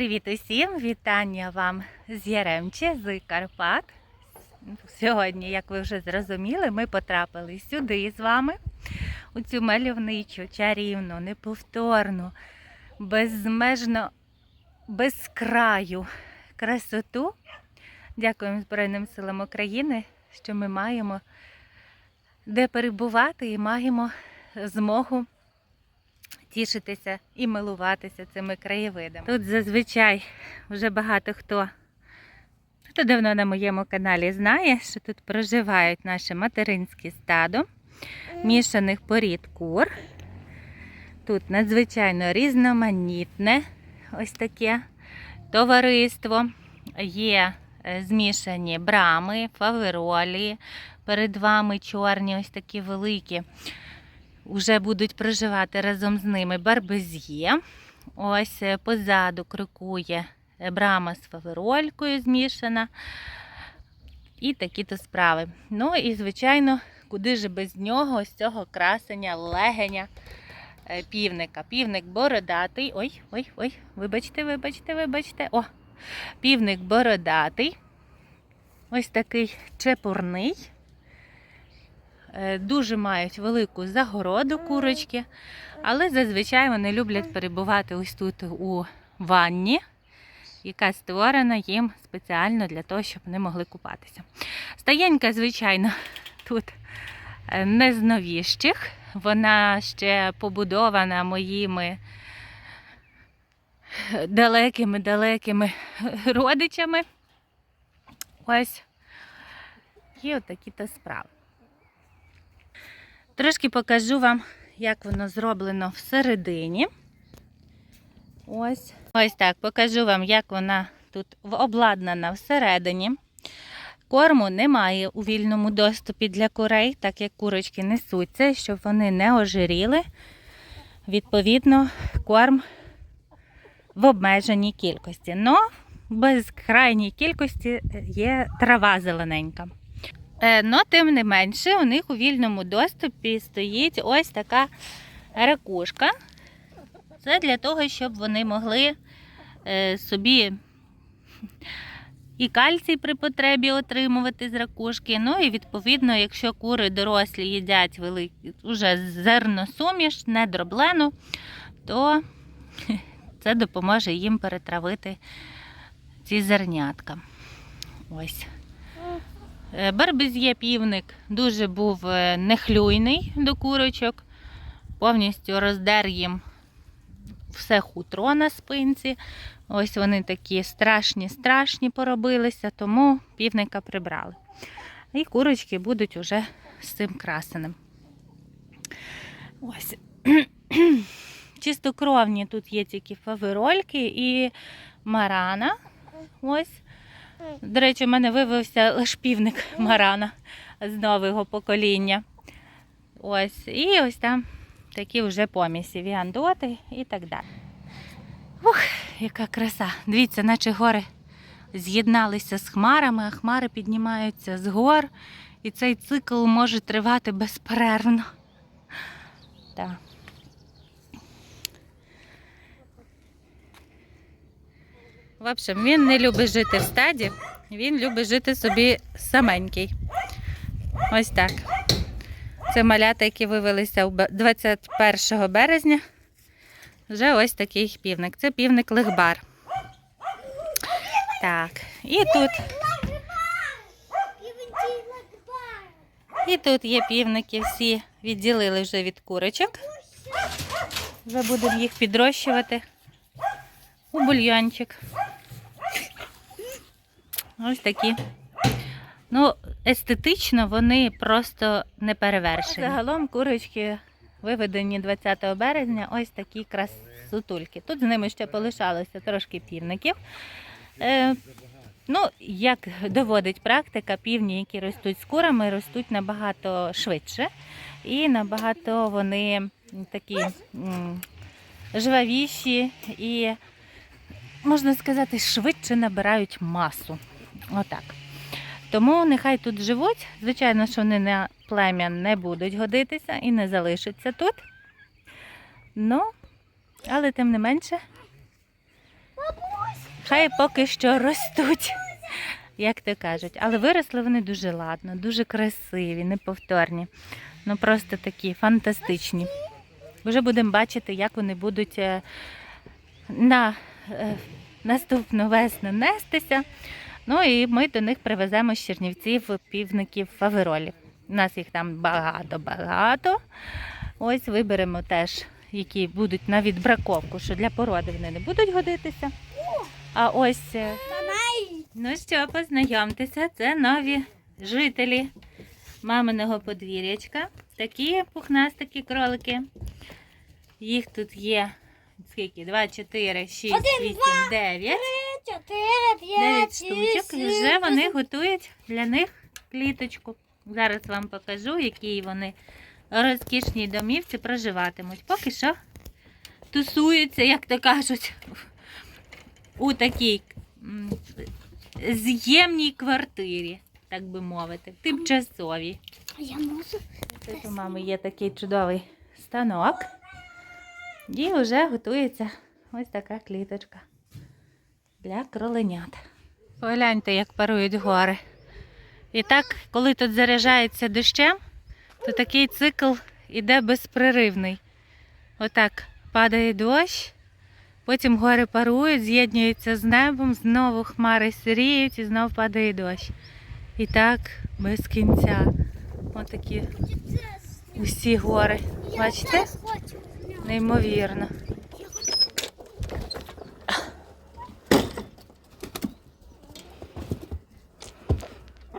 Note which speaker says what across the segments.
Speaker 1: Привіт усім! Вітання вам з Яремче, з Карпат. Сьогодні, як ви вже зрозуміли, ми потрапили сюди з вами, у цю мальовничу, чарівну, неповторну, безмежно безкраю красоту. Дякуємо Збройним силам України, що ми маємо де перебувати і маємо змогу тішитися і милуватися цими краєвидами. Тут зазвичай вже багато хто, хто давно на моєму каналі знає, що тут проживають наше материнське стадо мішаних порід кур. Тут надзвичайно різноманітне ось таке товариство. Є е, змішані брами, фаверолі, перед вами чорні, ось такі великі вже будуть проживати разом з ними барбез'є. Ось е, позаду крокує е, брама з фаверолькою змішана. І такі-то справи. Ну і, звичайно, куди ж без нього ось цього красення, легеня е, півника. Півник бородатий. Ой, ой, ой, вибачте, вибачте, вибачте. О, півник бородатий. Ось такий чепурний. Е, Дуже мають велику загороду курочки, але зазвичай вони люблять перебувати ось тут у ванні, яка створена їм спеціально для того, щоб вони могли купатися. Стаєнька, звичайно, тут е, не з новіщих. Вона ще побудована моїми далекими-далекими родичами. Ось. І от такі-то справи. Трошки покажу вам, як воно зроблено всередині. Ось. Ось так, покажу вам, як вона тут обладнана всередині. Корму немає у вільному доступі для курей, так як курочки несуться, щоб вони не ожиріли. Відповідно, корм в обмеженій кількості. Но без крайній кількості є трава зелененька. Но тим не менше, у них у вільному доступі стоїть ось така ракушка. Це для того, щоб вони могли е, собі і кальцій при потребі отримувати з ракушки. Ну і відповідно, якщо кури дорослі їдять великі, уже зерносуміш, не дроблену, то це допоможе їм перетравити ці зернятка. Ось. Е, Барбез'є півник дуже був е, нехлюйний до курочок, повністю роздер їм все хутро на спинці. Ось вони такі страшні-страшні поробилися, тому півника прибрали. І курочки будуть уже з цим красеним. Ось. Чистокровні тут є тільки фаверольки і марана. Ось. До речі, в мене виявився лише півник Марана з нового покоління. Ось, і ось там такі вже помісі, віандоти і так далі. Ух, яка краса! Дивіться, наче гори з'єдналися з хмарами, а хмари піднімаються з гор, і цей цикл може тривати безперервно. Так. В общем, він не любить жити в стаді, він любить жити собі саменький. Ось так. Це малята, які вивелися 21 березня. Вже ось такий півник. Це півник легбар. Так, і тут. І тут є півники, всі відділили вже від курочок. Вже будемо їх підрощувати у бульйончик. Ось такі. Ну, естетично вони просто не перевершені. Загалом курочки виведені 20 березня, ось такі красотульки. Тут з ними ще полишалося трошки півників. Е, Ну, як доводить практика, півні, які ростуть з курами, ростуть набагато швидше і набагато вони такі м, жвавіші і, можна сказати, швидше набирають масу. Отак. Тому нехай тут живуть. Звичайно, що вони на плем'я не будуть годитися і не залишаться тут. Ну, але тим не менше, хай поки що ростуть, як то кажуть. Але виросли вони дуже ладно, дуже красиві, неповторні. Ну просто такі фантастичні. Вже будемо бачити, як вони будуть е, на наступну весну нестися. Ну і ми до них привеземо з Чернівців півників фаверолів. У нас їх там багато-багато. Ось виберемо теж, які будуть на відбраковку, що для породи вони не будуть годитися. А ось, е, ну що, познайомтеся, це нові жителі маминого подвір'ячка. Такі пухнастики кролики. Їх тут є скільки? 2, 4, 6, 8, 9.
Speaker 2: Чотири,
Speaker 1: 9
Speaker 2: п'ять,
Speaker 1: штучок. І вже вони готують для них кліточку. Зараз вам покажу, які вони розкішній домівці проживатимуть. Поки що тусуються, як то кажуть, у такій з'ємній квартирі, так би мовити, тимчасовій.
Speaker 2: Я можу.
Speaker 1: Тут у мами є такий чудовий станок. І вже готується ось така кліточка для кроленят. Погляньте, як парують гори. І так, коли тут заряджається дощем, то такий цикл іде безпреривний. Отак падає дощ, потім гори парують, з'єднуються з небом, знову хмари сіріють і знову падає дощ. І так без кінця. Отакі усі гори. Бачите? Неймовірно.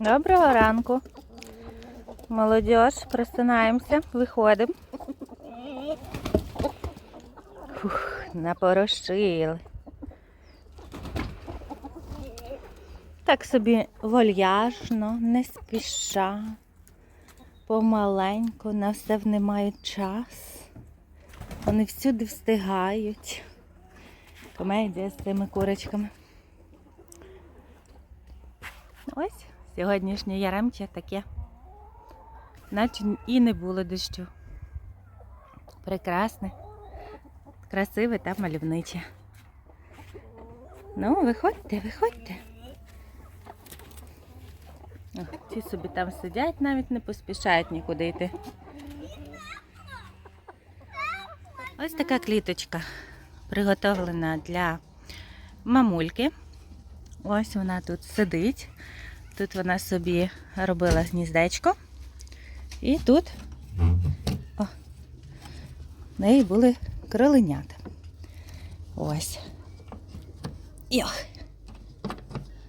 Speaker 1: Доброго ранку. Молодіж, просинаємося, виходимо. Фух, напорошили. Так собі вольяжно, не спіша, помаленьку, на все вони мають час. Вони всюди встигають. Комедія з цими курочками. Ось сьогоднішнє яремче таке. Наче і не було дощу. Прекрасне, красиве та мальовниче. Ну, виходьте, виходьте. Ці собі там сидять, навіть не поспішають нікуди йти. Ось така кліточка приготовлена для мамульки. Ось вона тут сидить. Тут вона собі робила гніздечко. І тут о, в неї були кроленята. Ось. Йох.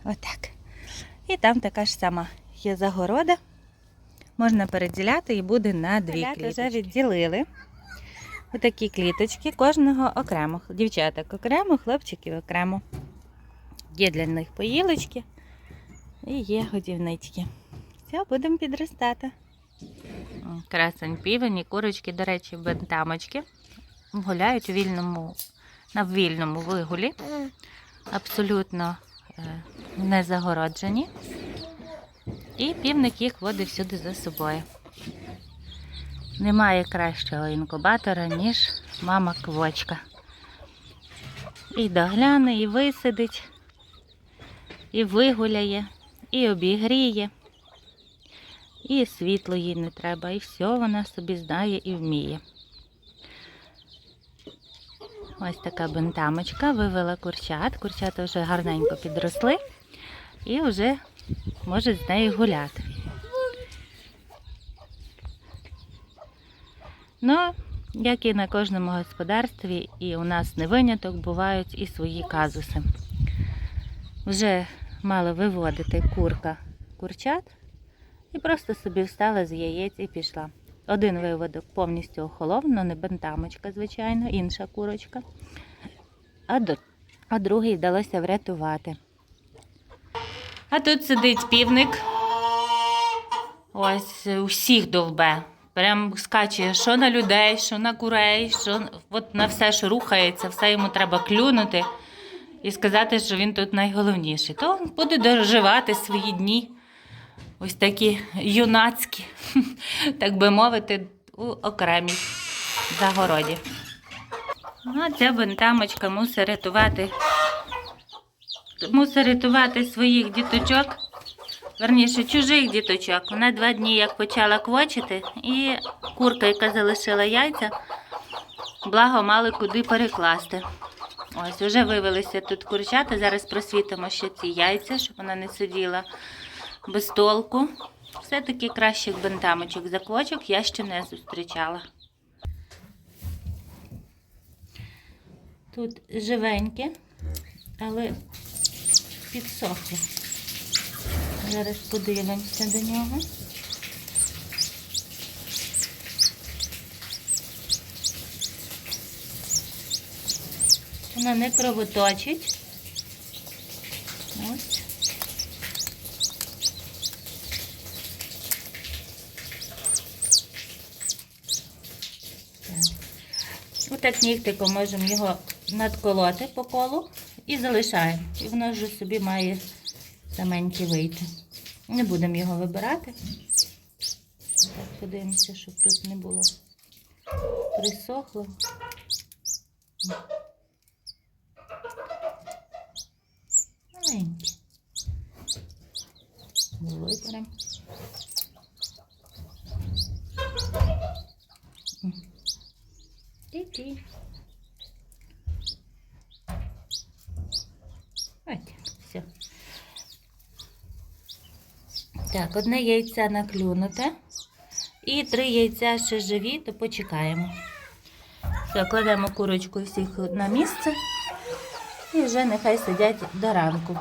Speaker 1: Отак. І там така ж сама є загорода. Можна переділяти і буде на дві кліточки. Вже відділили. Отакі кліточки, кожного окремо. Дівчаток окремо, хлопчиків окремо. Є для них поїлочки і є годівнички. Все, будемо підростати. Красень півень курочки, до речі, бентамочки. Гуляють у вільному, на вільному вигулі. Абсолютно е, не загороджені. І півник їх водить всюди за собою. Немає кращого інкубатора, ніж мама квочка. І догляне, і висидить, і вигуляє, і обігріє, і світло їй не треба, і все вона собі знає і вміє. Ось така бентамочка, вивела курчат. Курчата вже гарненько підросли і вже можуть з нею гуляти. Ну, як і на кожному господарстві, і у нас не виняток, бувають і свої казуси. Вже мала виводити курка курчат і просто собі встала з яєць і пішла. Один виводок повністю охолов, ну не бентамочка, звичайно, інша курочка. А, до, а другий вдалося врятувати. А тут сидить півник. Ось усіх довбе. Прям скаче що на людей, що на курей, що от на все, що рухається, все йому треба клюнути і сказати, що він тут найголовніший. То буде доживати свої дні. Ось такі юнацькі, так би мовити, у окремій загороді. А ця бентамочка мусить рятувати, мусить рятувати своїх діточок, верніше, чужих діточок. Вона два дні як почала квочити, і курка, яка залишила яйця, благо мали куди перекласти. Ось, вже вивелися тут курчата. Зараз просвітимо ще ці яйця, щоб вона не сиділа без толку. Все-таки кращих бентамочок за квочок я ще не зустрічала. Тут живеньке, але підсохло. Зараз подивимося до нього. Вона не кровоточить. Ось. Так. Отак нігтиком можемо його надколоти по колу і залишаємо. І воно вже собі має саменьке вийти. Не будемо його вибирати. Так, подивимося, щоб тут не було присохло. Маленькі. Виберемо. Ті-ті. Ось, все. Одне яйце наклюнуте. І три яйця ще живі, то почекаємо. Все, кладемо курочку всіх на місце. І вже нехай сидять до ранку.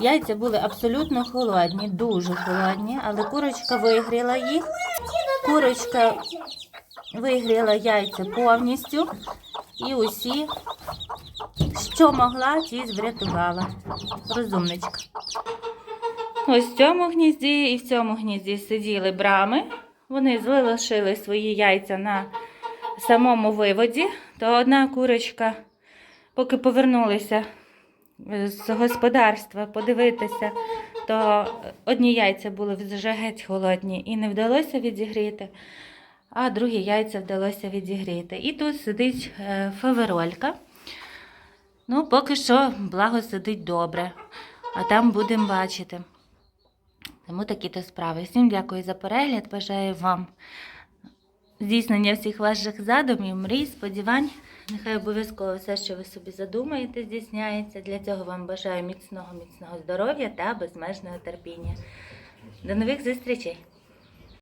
Speaker 1: Яйця були абсолютно холодні, дуже холодні, але курочка вигріла їх. Курочка вигріла яйця повністю. І усі, що могла, ті врятувала. Розумничка. Ось в цьому гнізді і в цьому гнізді сиділи брами. Вони залишили свої яйця на самому виводі. То одна курочка, поки повернулися з господарства подивитися, то одні яйця були вже геть холодні і не вдалося відігріти, а другі яйця вдалося відігріти. І тут сидить е, фаверолька. Ну, поки що, благо сидить добре, а там будемо бачити. Тому такі то справи. Всім дякую за перегляд. Бажаю вам здійснення всіх ваших задумів, мрій, сподівань. Нехай обов'язково все, що ви собі задумаєте, здійсняється. Для цього вам бажаю міцного, міцного здоров'я та безмежного терпіння. До нових зустрічей!